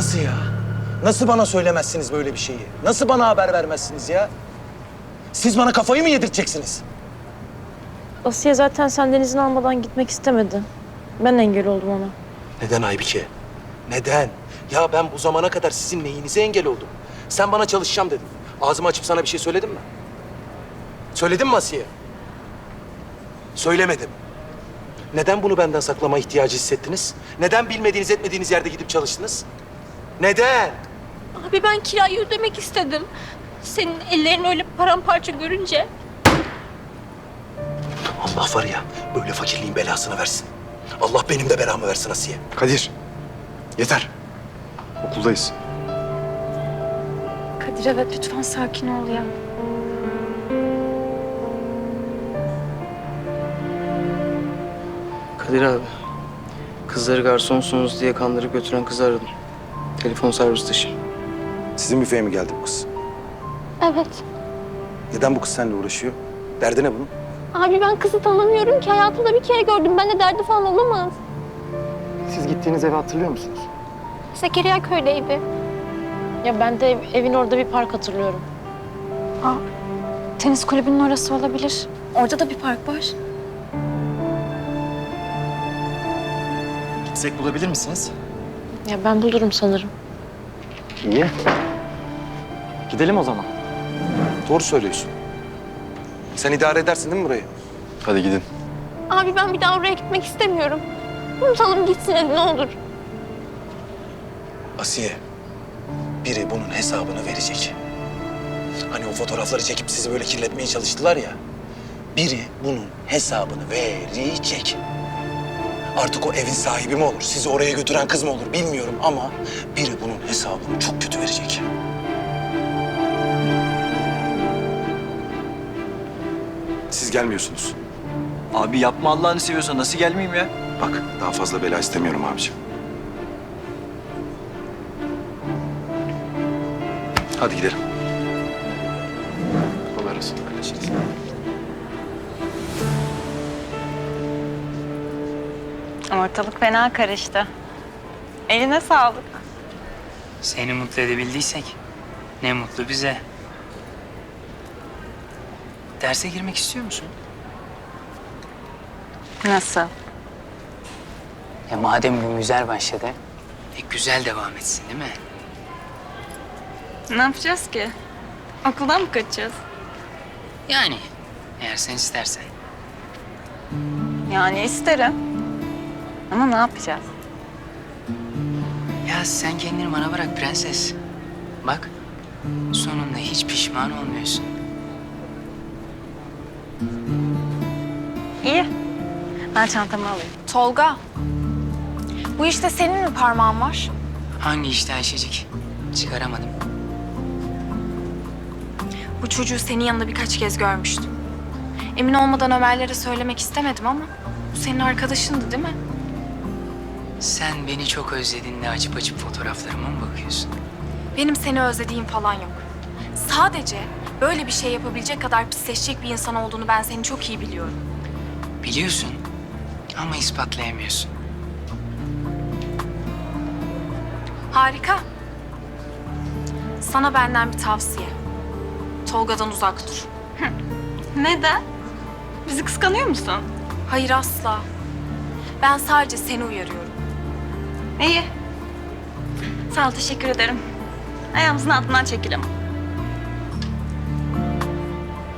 Nasıl ya? Nasıl bana söylemezsiniz böyle bir şeyi? Nasıl bana haber vermezsiniz ya? Siz bana kafayı mı yedirteceksiniz? Asiye zaten senden izin almadan gitmek istemedi. Ben engel oldum ona. Neden Aybike? Neden? Ya ben bu zamana kadar sizin neyinize engel oldum? Sen bana çalışacağım dedin. Ağzımı açıp sana bir şey söyledim mi? Söyledim mi Asiye? Söylemedim. Neden bunu benden saklama ihtiyacı hissettiniz? Neden bilmediğiniz etmediğiniz yerde gidip çalıştınız? Neden? Abi ben kirayı ödemek istedim. Senin ellerin öyle paramparça görünce. Allah var ya böyle fakirliğin belasını versin. Allah benim de belamı versin Asiye. Kadir. Yeter. Okuldayız. Kadir evet lütfen sakin ol ya. Kadir abi. Kızları garsonsunuz diye kandırıp götüren kızı aradım. Telefon servis dışı. Sizin büfeye mi geldi bu kız? Evet. Neden bu kız seninle uğraşıyor? Derdi ne bunun? Abi ben kızı tanımıyorum ki. Hayatımda bir kere gördüm. Ben de derdi falan olamaz. Siz gittiğiniz evi hatırlıyor musunuz? Zekeriya köydeydi. Ya ben de ev- evin orada bir park hatırlıyorum. Tenis kulübünün orası olabilir. Orada da bir park var. Gitsek bulabilir misiniz? Ya ben bulurum sanırım. İyi. Gidelim o zaman. Doğru söylüyorsun. Sen idare edersin değil mi burayı? Hadi gidin. Abi ben bir daha oraya gitmek istemiyorum. Unutalım gitsin hadi ne olur. Asiye, biri bunun hesabını verecek. Hani o fotoğrafları çekip sizi böyle kirletmeye çalıştılar ya. Biri bunun hesabını verecek. Artık o evin sahibi mi olur, sizi oraya götüren kız mı olur bilmiyorum ama biri bunun hesabını çok kötü verecek. Siz gelmiyorsunuz. Abi yapma Allah'ını seviyorsan nasıl gelmeyeyim ya? Bak daha fazla bela istemiyorum abiciğim. Hadi gidelim. Kolay gelsin. Halledeceğiz. Ortalık fena karıştı. Eline sağlık. Seni mutlu edebildiysek ne mutlu bize. Derse girmek istiyor musun? Nasıl? Ya madem bu güzel başladı, e güzel devam etsin değil mi? Ne yapacağız ki? Okuldan mı kaçacağız? Yani eğer sen istersen. Yani isterim. Ama ne yapacağız? Ya sen kendini bana bırak prenses. Bak sonunda hiç pişman olmuyorsun. İyi. Ben çantamı alayım. Tolga. Bu işte senin mi parmağın var? Hangi işte Ayşecik? Çıkaramadım. Bu çocuğu senin yanında birkaç kez görmüştüm. Emin olmadan Ömer'lere söylemek istemedim ama bu senin arkadaşındı değil mi? Sen beni çok özledin de açıp açıp fotoğraflarıma mı bakıyorsun? Benim seni özlediğim falan yok. Sadece böyle bir şey yapabilecek kadar pisleşecek bir insan olduğunu ben seni çok iyi biliyorum. Biliyorsun ama ispatlayamıyorsun. Harika. Sana benden bir tavsiye. Tolga'dan uzak dur. Neden? Bizi kıskanıyor musun? Hayır asla. Ben sadece seni uyarıyorum. İyi. Sağ ol, teşekkür ederim. Ayağımızın altından çekelim.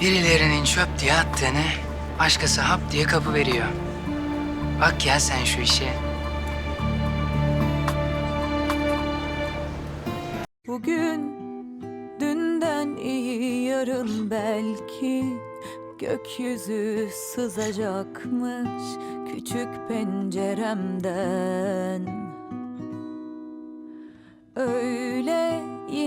Birilerinin çöp diye attığını başkası hap diye kapı veriyor. Bak ya sen şu işe. Bugün dünden iyi yarın belki gökyüzü sızacakmış küçük penceremden.